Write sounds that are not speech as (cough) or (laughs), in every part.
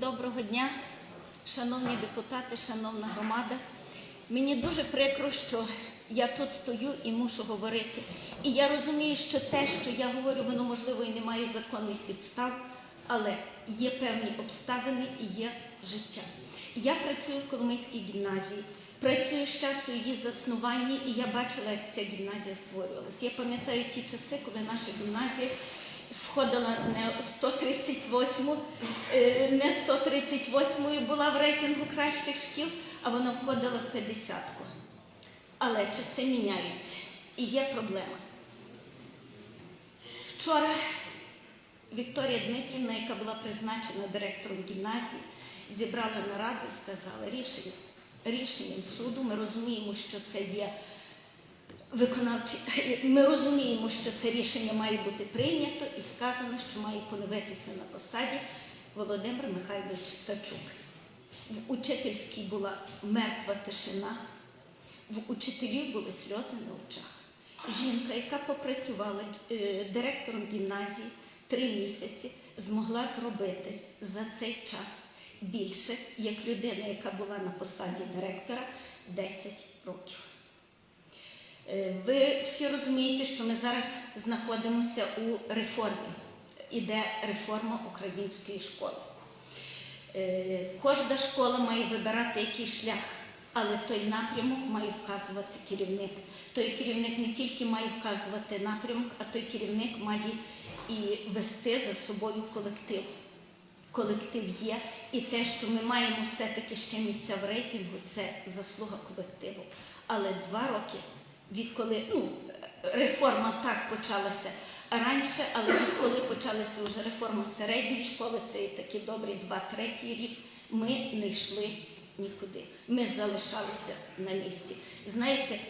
Доброго дня, шановні депутати, шановна громада. Мені дуже прикро, що я тут стою і мушу говорити. І я розумію, що те, що я говорю, воно можливо і не має законних підстав, але є певні обставини і є життя. Я працюю в Коломийській гімназії, працюю з часу її заснування, і я бачила, як ця гімназія створювалася. Я пам'ятаю ті часи, коли наша гімназія входила не 138, е, не 138 була в рейтингу кращих шкіл, а вона входила в 50-ку. Але часи міняються і є проблема. Вчора Вікторія Дмитрівна, яка була призначена директором гімназії, зібрала нараду і сказала рішення, рішенням суду. Ми розуміємо, що це є виконавчі. (laughs) Ми розуміємо, що це рішення має бути прийнято і сказано, що має поновитися на посаді Володимир Михайлович Тачук. В учительській була мертва тишина, в учителів були сльози на очах. Жінка, яка попрацювала е, директором гімназії три місяці, змогла зробити за цей час більше, як людина, яка була на посаді директора 10 років. Е, Ви всі розумієте, що ми зараз знаходимося у реформі. Іде реформа української школи. Е, Кожна школа має вибирати якийсь шлях, але той напрямок має вказувати керівник. Той керівник не тільки має вказувати напрямок, а той керівник має і вести за собою колектив. Колектив є, і те, що ми маємо все-таки ще місця в рейтингу, це заслуга колективу. Але два роки, відколи ну, реформа так почалася раніше, але відколи почалася вже реформа середньої школи, це і такі добрі два-третій рік, ми не йшли нікуди. Ми залишалися на місці. Знаєте,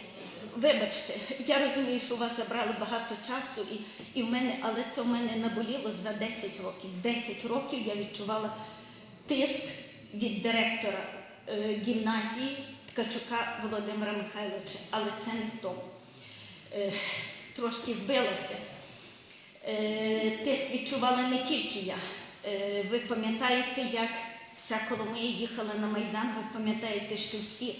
вибачте, я розумію, що у вас забрали багато часу, і, і в мене, але це в мене наболіло за 10 років. 10 років я відчувала тиск від директора е, гімназії Ткачука Володимира Михайловича, але це не в тому. Е, трошки збилася. Е, тиск відчувала не тільки я. Е, ви пам'ятаєте, як вся Коломия їхала на Майдан, ви пам'ятаєте, що всі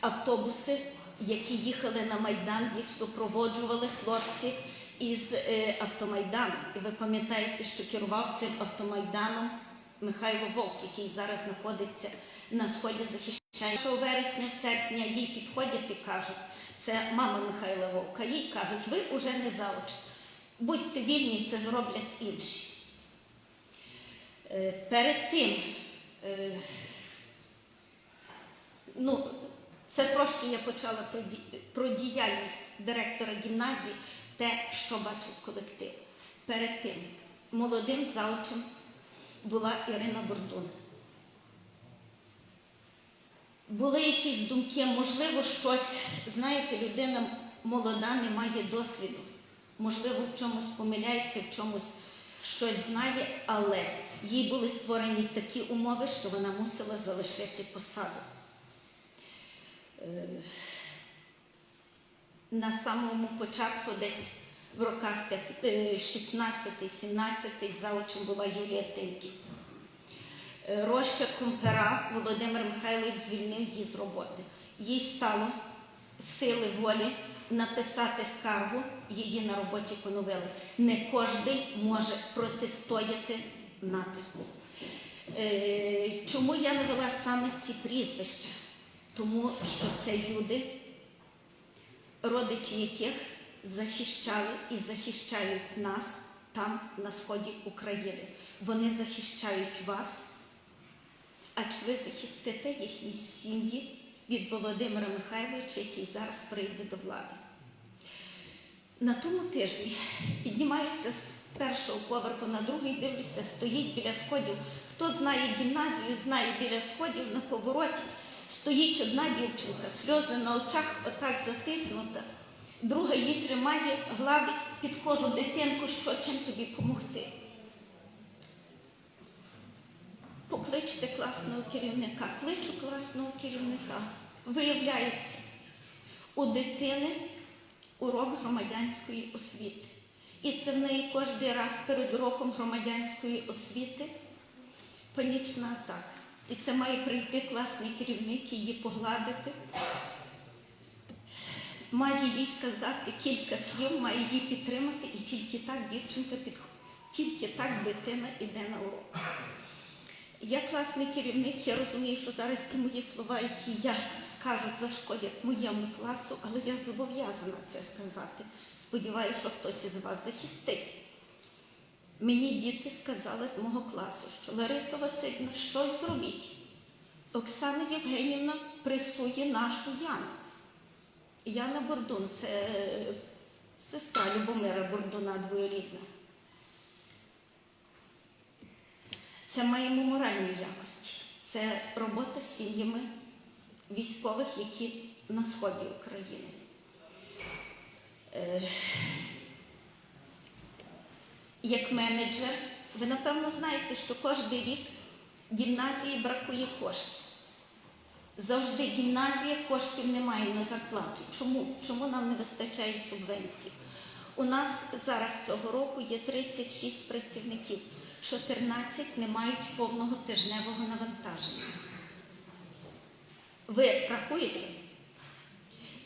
автобуси, які їхали на Майдан, їх супроводжували хлопці із е, автомайдану. І ви пам'ятаєте, що керував цим автомайданом Михайло Вовк, який зараз знаходиться на сході, захищає. Що вересня-серпня їй підходять і кажуть, це мама Михайла Вовка, їй кажуть, ви уже не завуч. Будьте вільні, це зроблять інші. Е, Перед тим, е, ну, це трошки я почала про, діяльність директора гімназії, те, що бачив колектив. Перед тим молодим завучем була Ірина Бордун. Були якісь думки, можливо, щось, знаєте, людина молода не має досвіду, можливо, в чомусь помиляється, в чомусь щось знає, але їй були створені такі умови, що вона мусила залишити посаду. Е, На самому початку, десь в роках е, 16-17 заочем була Юлія Тимкі. Е, Розчерком пера Володимир Михайлович звільнив її з роботи. Їй стало сили волі написати скаргу, її на роботі поновили. Не кожен може протистояти натиску. Е, Чому я навела саме ці прізвища? Тому що це люди, родичі яких захищали і захищають нас там, на сході України. Вони захищають вас. А чи ви захистите їхні сім'ї від Володимира Михайловича, який зараз прийде до влади? На тому тижні піднімаюся з першого поверху на другий, дивлюся, стоїть біля сходів. Хто знає гімназію, знає біля сходів на повороті. Стоїть одна дівчинка, сльози на очах, отак затиснута. Друга її тримає, гладить, підходжу дитинку, що чим тобі допомогти. Покличте класного керівника. Кличу класного керівника. Виявляється, у дитини урок громадянської освіти. І це в неї кожен раз перед уроком громадянської освіти панічна атака. І це має прийти класний керівник, її погладити. Має їй сказати кілька слів, має її підтримати, і тільки так дівчинка підходить. Тільки так дитина йде на урок. Я класний керівник, я розумію, що зараз ці мої слова, які я скажу, зашкодять моєму класу, але я зобов'язана це сказати. Сподіваюся, що хтось із вас захистить. Мені діти сказали з мого класу, що Лариса Васильівна, щось зробіть. Оксана Євгенівна пресує нашу Яну. Яна Бордун це е, сестра Любомира Бордуна двоюрідна. Це маємо моральні якості. Це робота з сім'ями військових, які на сході України. Е, Як менеджер, ви напевно знаєте, що кожен рік гімназії бракує коштів. Завжди гімназія коштів немає на зарплату. Чому? Чому нам не вистачає субвенцій? У нас зараз цього року є 36 працівників, 14 не мають повного тижневого навантаження. Ви рахуєте?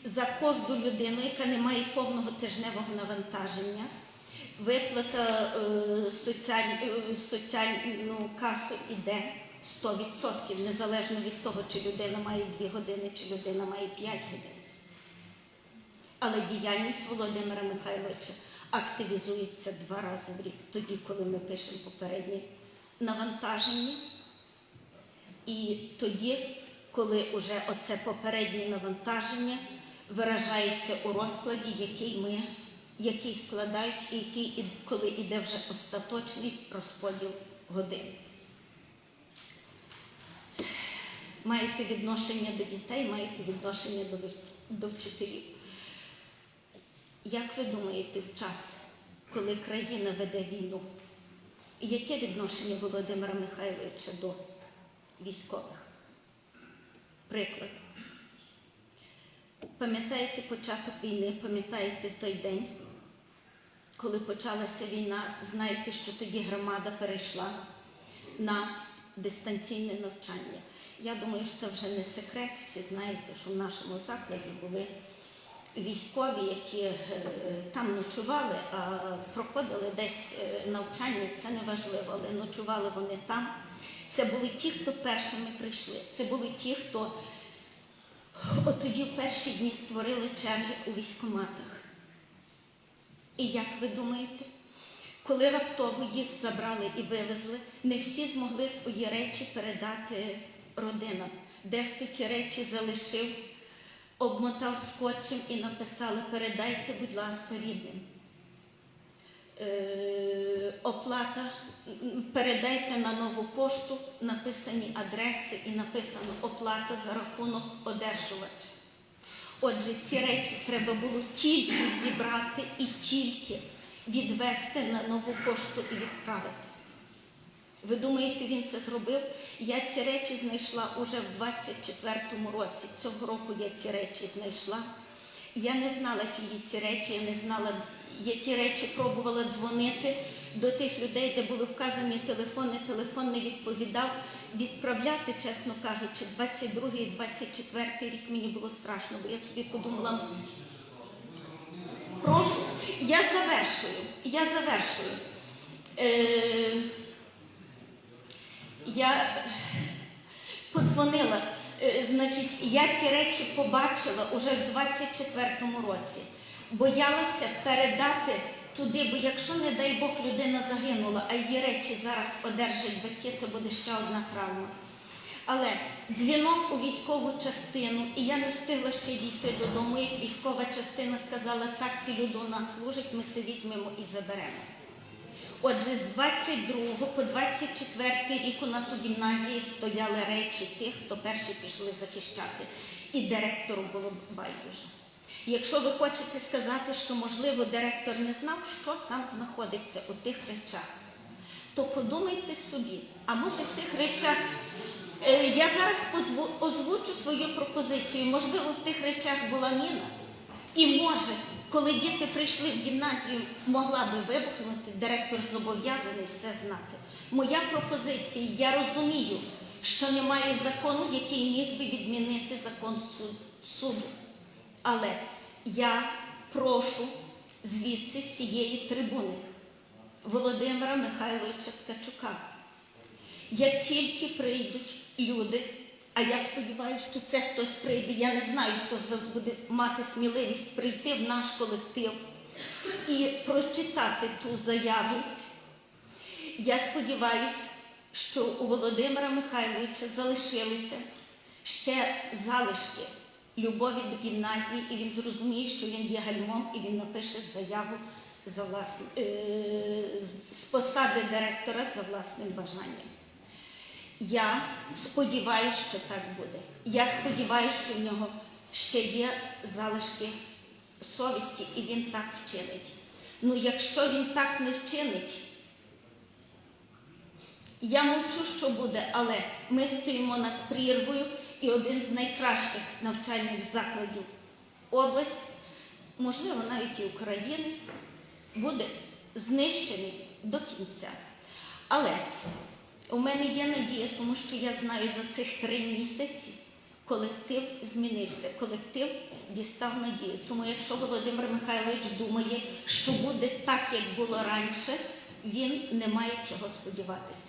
За кожну людину, яка не має повного тижневого навантаження, виплата е, соціаль, е, соціальну касу йде 100%, незалежно від того, чи людина має 2 години, чи людина має 5 годин. Але діяльність Володимира Михайловича активізується два рази в рік, тоді, коли ми пишемо попереднє навантаження, і тоді, коли вже оце попереднє навантаження виражається у розкладі, який ми який складають і який, коли йде вже остаточний розподіл годин. Маєте відношення до дітей, маєте відношення до, до вчителів. Як ви думаєте, в час, коли країна веде війну, яке відношення Володимира Михайловича до військових? Приклад. Пам'ятаєте початок війни, пам'ятаєте той день, коли почалася війна, знаєте, що тоді громада перейшла на дистанційне навчання. Я думаю, що це вже не секрет. Всі знаєте, що в нашому закладі були військові, які е, там ночували, а проходили десь е, навчання, це не важливо, але ночували вони там. Це були ті, хто першими прийшли. Це були ті, хто от тоді в перші дні створили черги у військкоматах. І як ви думаєте, коли раптово їх забрали і вивезли, не всі змогли свої речі передати родинам. Дехто ті речі залишив, обмотав скотчем і написали Передайте, будь ласка, рідним. Е, оплата, передайте на нову пошту написані адреси і написано оплата за рахунок одержувача. Отже, ці речі треба було тільки зібрати і тільки відвести на нову пошту і відправити. Ви думаєте, він це зробив? Я ці речі знайшла уже в 24-му році. Цього року я ці речі знайшла. Я не знала, чиї ці речі, я не знала, які речі пробувала дзвонити до тих людей, де були вказані телефони. Телефон не відповідав. Відправляти, чесно кажучи, 22 і 24 й рік мені було страшно, бо я собі подумала. Прошу, я завершую. Я завершую. Е, я (sighs) подзвонила. Е, Значить, я ці речі побачила уже в 24-му році. Боялася передати туди, бо якщо, не дай Бог, людина загинула, а її речі зараз одержать батьки, це буде ще одна травма. Але дзвінок у військову частину, і я не встигла ще дійти додому, як військова частина сказала, так, ці люди у нас служать, ми це візьмемо і заберемо. Отже, з 22 по 24 рік у нас у гімназії стояли речі тих, хто перші пішли захищати. І директору було байдуже. Якщо ви хочете сказати, що, можливо, директор не знав, що там знаходиться у тих речах, то подумайте собі, а може в тих речах. Е, Я зараз озвучу свою пропозицію. Можливо, в тих речах була міна. І може, Коли діти прийшли в гімназію, могла би вибухнути, директор зобов'язаний все знати. Моя пропозиція, я розумію, що немає закону, який міг би відмінити закон су- суду. Але я прошу звідси з цієї трибуни Володимира Михайловича Ткачука. Як тільки прийдуть люди, а я сподіваюся, що це хтось прийде, я не знаю, хто з вас буде мати сміливість прийти в наш колектив і прочитати ту заяву. Я сподіваюся, що у Володимира Михайловича залишилися ще залишки любові до гімназії, і він зрозуміє, що він є гальмом, і він напише заяву за власне, е, з- посади директора за власним бажанням. Я сподіваюся, що так буде. Я сподіваюся, що в нього ще є залишки совісті, і він так вчинить. Ну, якщо він так не вчинить, я мовчу, що буде, але ми стоїмо над прірвою, і один з найкращих навчальних закладів області, можливо, навіть і України, буде знищений до кінця. Але у мене є надія, тому що я знаю за цих три місяці колектив змінився, колектив дістав надію. Тому якщо Володимир Михайлович думає, що буде так, як було раніше, він не має чого сподіватися.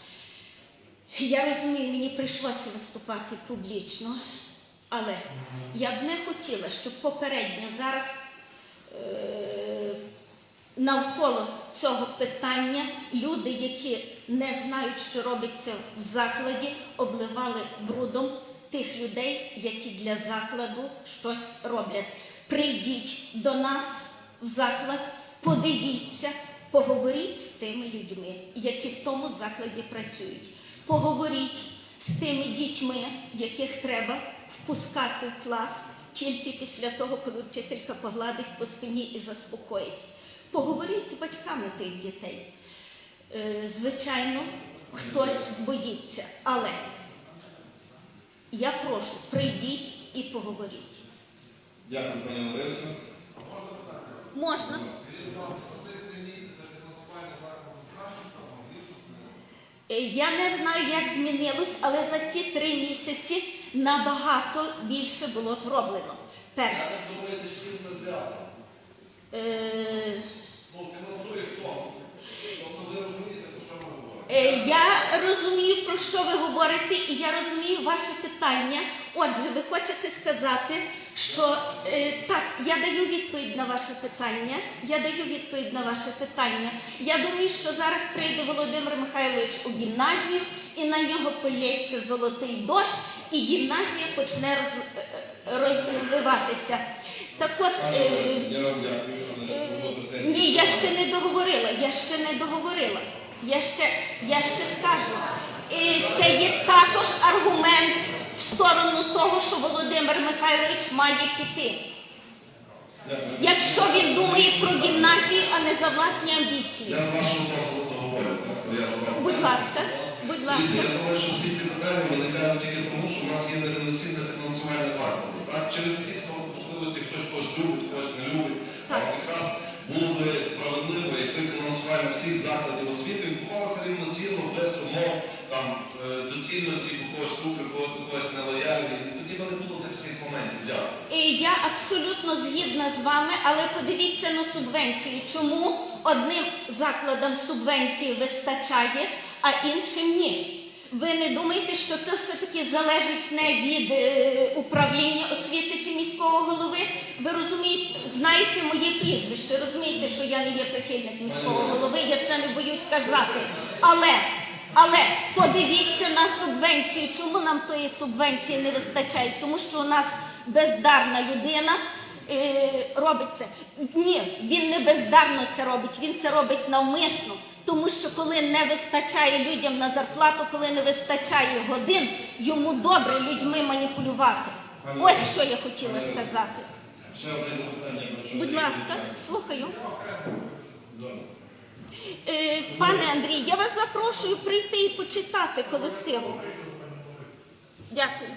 Я розумію, мені прийшлося виступати публічно, але я б не хотіла, щоб попередньо зараз е, навколо цього питання люди, які не знають, що робиться в закладі, обливали брудом тих людей, які для закладу щось роблять. Прийдіть до нас в заклад, подивіться, поговоріть з тими людьми, які в тому закладі працюють. Поговоріть з тими дітьми, яких треба впускати в клас тільки після того, коли вчителька погладить по спині і заспокоїть. Поговоріть з батьками тих дітей. Е, Звичайно, хтось боїться, але я прошу, прийдіть і поговоріть. Дякую, пані Лариса. Можна? Е, Я не знаю, як змінилось, але за ці три місяці набагато більше було зроблено. Перше. Думаєте, з чим це зв'язано? Ну? Тобто? Е, Я розумію, про що ви говорите, і я розумію ваше питання. Отже, ви хочете сказати, що е, так, я даю відповідь на ваше питання. Я даю відповідь на ваше питання. Я думаю, що зараз прийде Володимир Михайлович у гімназію, і на нього полється золотий дощ, і гімназія почне роз, е, е, розвиватися. Так от. Е, але ні, я ще не договорила, я ще не договорила. Я ще, я ще скажу. І це є також аргумент в сторону того, що Володимир Михайлович має піти. Якщо він думає про гімназію, а не за власні амбіції. Будь ласка, будь ласка. Я думаю, що всі ці питання виникають тільки тому, що в нас є нерівноцінне фінансування закладу. Через якісь можливості хтось когось любить, когось не любить. Так. от якраз було би справедливо, якби фінансування всіх закладів освіти відбувалося рівноцінно, без умов там, е, доцільності когось по когось нелояльні. І тоді би не було цих всіх моментів. Дякую. І я абсолютно згідна з вами, але подивіться на субвенцію. Чому одним закладам субвенції вистачає, а іншим ні? Ви не думаєте, що це все-таки залежить не від е, управління освіти чи міського голови? Ви розумієте, знаєте моє прізвище, розумієте, що я не є прихильник міського голови, я це не боюсь казати. Але але подивіться на субвенцію. Чому нам тої субвенції не вистачає? Тому що у нас бездарна людина е, робить це. Ні, він не бездарно це робить, він це робить навмисно. Тому що коли не вистачає людям на зарплату, коли не вистачає годин, йому добре людьми маніпулювати. Ось що я хотіла сказати. Будь ласка, слухаю. Е, Пане Андрій, я вас запрошую прийти і почитати колективу. Дякую.